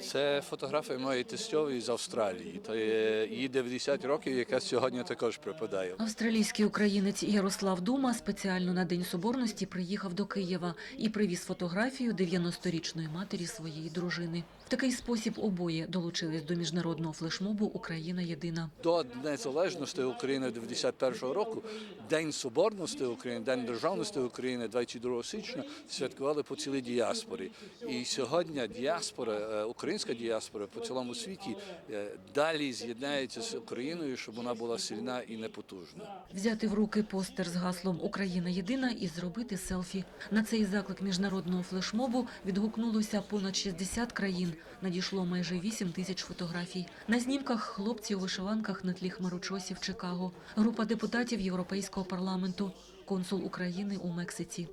Це фотографія моєї тестьової з Австралії. Є їй 90 років, яка сьогодні також припадає. Австралійський українець Ярослав Дума спеціально на День Соборності приїхав до Києва і привіз фотографію 90-річної матері своєї дружини. В такий спосіб обоє долучились до міжнародного флешмобу Україна єдина. До незалежності України 91-го року День Соборності України, День Державності України 22 січня святкували по цілій діаспорі. І сьогодні діаспора, е, українська діаспора по цілому світі е, далі з'єднається з Україною, щоб вона була сильна і непотужна. Взяти в руки постер з гаслом Україна єдина і зробити селфі. На цей заклик міжнародного флешмобу відгукнулося понад 60 країн. Надійшло майже 8 тисяч фотографій. На знімках хлопці у вишиванках на тлі хмарочосів Чикаго, група депутатів Європейського парламенту, консул України у Мексиці,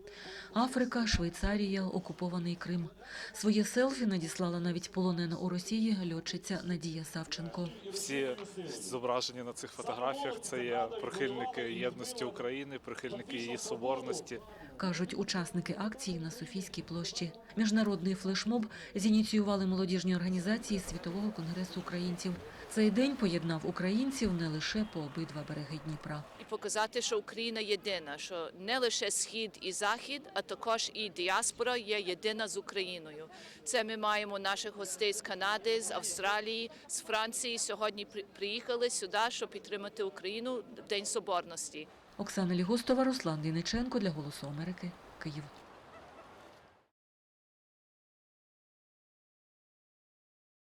Африка, Швейцарія, окупований Крим. Своє селфі надіслала навіть полонена у Росії льотчиця Надія Савченко. Всі зображені на цих фотографіях це є прихильники єдності України, прихильники її соборності. Кажуть учасники акції на Софійській площі. Міжнародний флешмоб зініціювали молодіжні організації Світового конгресу українців. Цей день поєднав українців не лише по обидва береги Дніпра. і показати, що Україна єдина, що не лише схід і захід, а також і діаспора є єдина з Україною. Це ми маємо наших гостей з Канади, з Австралії, з Франції. Сьогодні приїхали сюди, щоб підтримати Україну в День Соборності. Оксана Лігостова, Руслан Діниченко для Голосу Америки, Київ.